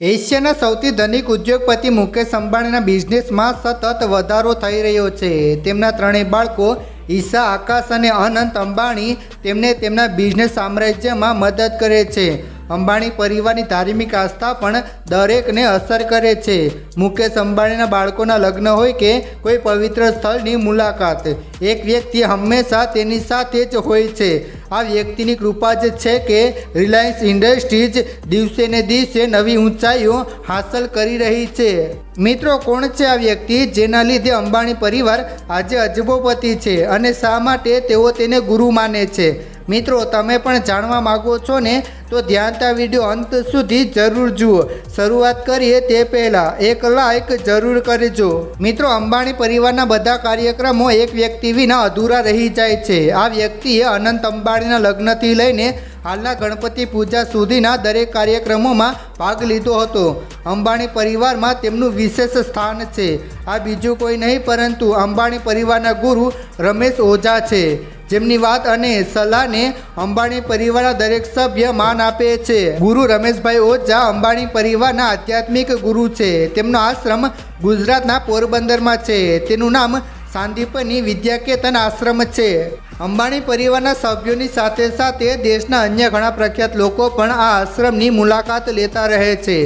એશિયાના સૌથી ધનિક ઉદ્યોગપતિ મુકેશ અંબાણીના બિઝનેસમાં સતત વધારો થઈ રહ્યો છે. તેમના ત્રણેય બાળકો, ઈશા, આકાશ અને અનંત અંબાણી, તેમને તેમના બિઝનેસ સામ્રાજ્યમાં મદદ કરે છે. અંબાણી પરિવારની ધાર્મિક આસ્થા પણ દરેકને અસર કરે છે. મુકેશ અંબાણીના બાળકોના લગ્ન હોય કે કોઈ પવિત્ર સ્થળની મુલાકાત, એક વ્યક્તિ હંમેશા તેની સાથે જ હોય છે. આ વ્યક્તિની કૃપા જ છે કે રિલાયન્સ ઇન્ડસ્ટ્રીઝ દિવસે ને દિવસે નવી ઊંચાઈઓ હાંસલ કરી રહી છે. મિત્રો, કોણ છે આ વ્યક્તિ જેના લીધે અંબાણી પરિવાર આજે અજબોપતિ છે અને શા માટે તેઓ તેને ગુરુ માને છે? મિત્રો, તમે પણ જાણવા માગો છો ને, તો ધ્યાનતા વીડિયો અંત સુધી જરૂર જુઓ. શરૂઆત કરીએ તે પહેલાં, એક લાઈક જરૂર કરજો. મિત્રો, અંબાણી પરિવારના બધા કાર્યક્રમો એક વ્યક્તિ વિના અધૂરા રહી જાય છે. આ વ્યક્તિએ અનંત અંબાણીના લગ્નથી લઈને હાલના ગણપતિ પૂજા સુધીના દરેક કાર્યક્રમોમાં ભાગ લીધો હતો. અંબાણી પરિવારમાં તેમનું વિશેષ સ્થાન છે. આ બીજું કોઈ નહીં, પરંતુ અંબાણી પરિવારના ગુરુ રમેશ ઓઝા છે. જેમની વાત અને સલાહને અંબાણી પરિવારના દરેક સભ્ય માન આપે છે. ગુરુ રમેશભાઈ ઓઝા અંબાણી પરિવારના આધ્યાત્મિક ગુરુ છે. તેમનો આશ્રમ ગુજરાતના પોરબંદરમાં છે. તેનું નામ સાંદીપની વિદ્યાકેતન આશ્રમ છે. અંબાણી પરિવારના સભ્યોની સાથે સાથે દેશના અન્ય ઘણા પ્રખ્યાત લોકો પણ આ આશ્રમની મુલાકાત લેતા રહે છે.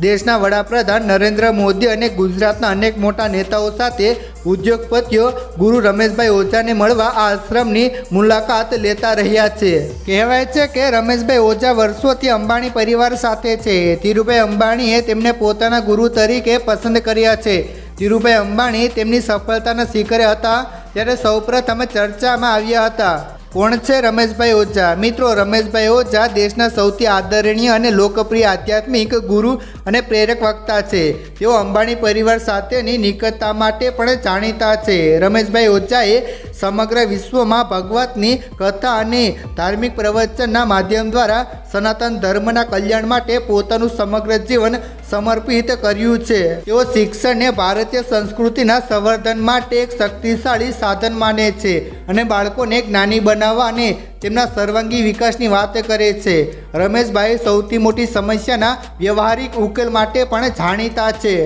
દેશના વડાપ્રધાન નરેન્દ્ર મોદી અને ગુજરાતના અનેક મોટા નેતાઓ સાથે ઉદ્યોગપતિઓ ગુરુ રમેશભાઈ ઓઝાને મળવા આ આશ્રમની મુલાકાત લેતા રહ્યા છે. કહેવાય છે કે રમેશભાઈ ઓઝા વર્ષોથી અંબાણી પરિવાર સાથે છે. ધીરુભાઈ અંબાણીએ તેમને પોતાના ગુરુ તરીકે પસંદ કર્યા છે. ધીરુભાઈ અંબાણી તેમની સફળતાના શિખરે હતા. ત્યારે સૌપ્રથમ ચર્ચામાં આવ્યા હતા. કોણ છે રમેશભાઈ ઓઝા? મિત્રો, રમેશભાઈ ઓઝા દેશના સૌથી આદરણીય અને લોકપ્રિય આધ્યાત્મિક ગુરુ અને પ્રેરક વક્તા છે. તેઓ અંબાણી પરિવાર સાથેની નિકટતા માટે પણ જાણીતા છે. રમેશભાઈ ઓઝાએ સમગ્ર વિશ્વમાં ભગવતની કથા અને ધાર્મિક પ્રવચનના માધ્યમ દ્વારા સનાતન ધર્મના કલ્યાણ માટે પોતાનું સમગ્ર જીવન સમર્પિત કર્યું છે. તેઓ શિક્ષણને ભારતીય સંસ્કૃતિના સંવર્ધન માટે એક શક્તિશાળી સાધન માને છે અને બાળકોને જ્ઞાની બનાવવા અને તેમના સર્વાંગી વિકાસની વાત કરે છે. રમેશભાઈ સૌથી મોટી સમસ્યાના વ્યવહારિક ઉકેલ માટે પણ જાણીતા છે.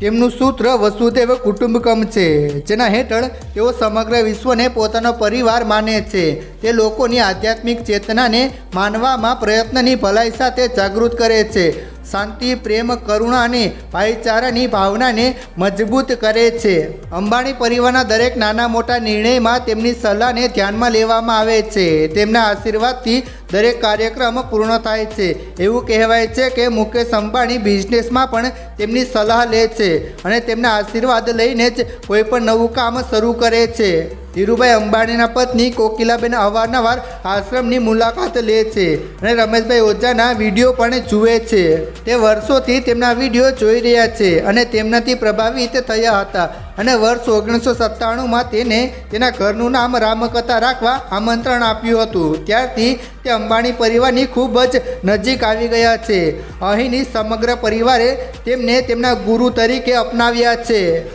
તેમનું સૂત્ર વસુદેવ કુટુંબકમ છે. જેના હેઠળ તેઓ સમગ્ર વિશ્વને પોતાનો પરિવાર માને છે. તે લોકોની આધ્યાત્મિક ચેતનાને માનવામાં પ્રયત્નની ભલાઈ સાથે જાગૃત કરે છે. શાંતિ, પ્રેમ, કરુણા અને ભાઈચારાની ભાવનાને મજબૂત કરે છે. અંબાણી પરિવારના દરેક નાના મોટા નિર્ણયમાં તેમની સલાહને ધ્યાનમાં લેવામાં આવે છે. તેમના આશીર્વાદથી દરેક કાર્યક્રમ પૂર્ણ થાય છે. એવું કહેવાય છે કે મુકેશ અંબાણી બિઝનેસમાં પણ તેમની સલાહ લે છે અને તેમના આશીર્વાદ લઈને જ કોઈ પણ નવું કામ શરૂ કરે છે. ધીરુભાઈ અંબાણીના પત્ની કોકિલાબેન અવારનવાર આશ્રમની મુલાકાત લે છે. અને રમેશભાઈ ઓઝાના વીડિયો પણ જુએ છે. તે વર્ષોથી તેમના વીડિયો જોઈ રહ્યા છે અને તેમનાથી પ્રભાવિત થયા હતા. અને વર્ષ ઓગણીસો સત્તાણુંમાં તેને તેના ઘરનું નામ રામકથા રાખવા આમંત્રણ આપ્યું હતું. ત્યારથી તે અંબાણી પરિવારની ખૂબ જ નજીક આવી ગયા છે. અહીંની સમગ્ર પરિવારે તેમને તેમના ગુરુ તરીકે અપનાવ્યા છે.